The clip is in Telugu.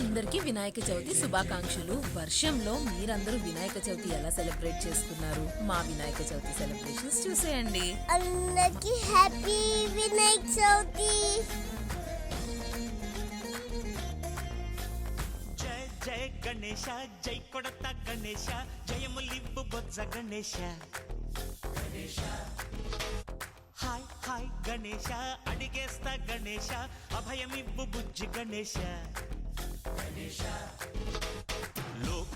అందరికీ వినాయక చవితి శుభాకాంక్షలు. వర్షంలో మీరందరూ వినాయక చవితి ఎలా సెలబ్రేట్ చేసుకున్నారు? మా వినాయక చవితి సెలబ్రేషన్స్ చూసేయండి. అందరికి హ్యాపీ వినాయక చవితి. జయ జయ గణేశ జై కొడత గణేశ జయములివ్వు బొజ్జ గణేశ. హాయ్ హాయ్ గణేశ అడిగేస్తా గణేశ అభయమివ్వు బుజ్జి గణేశ.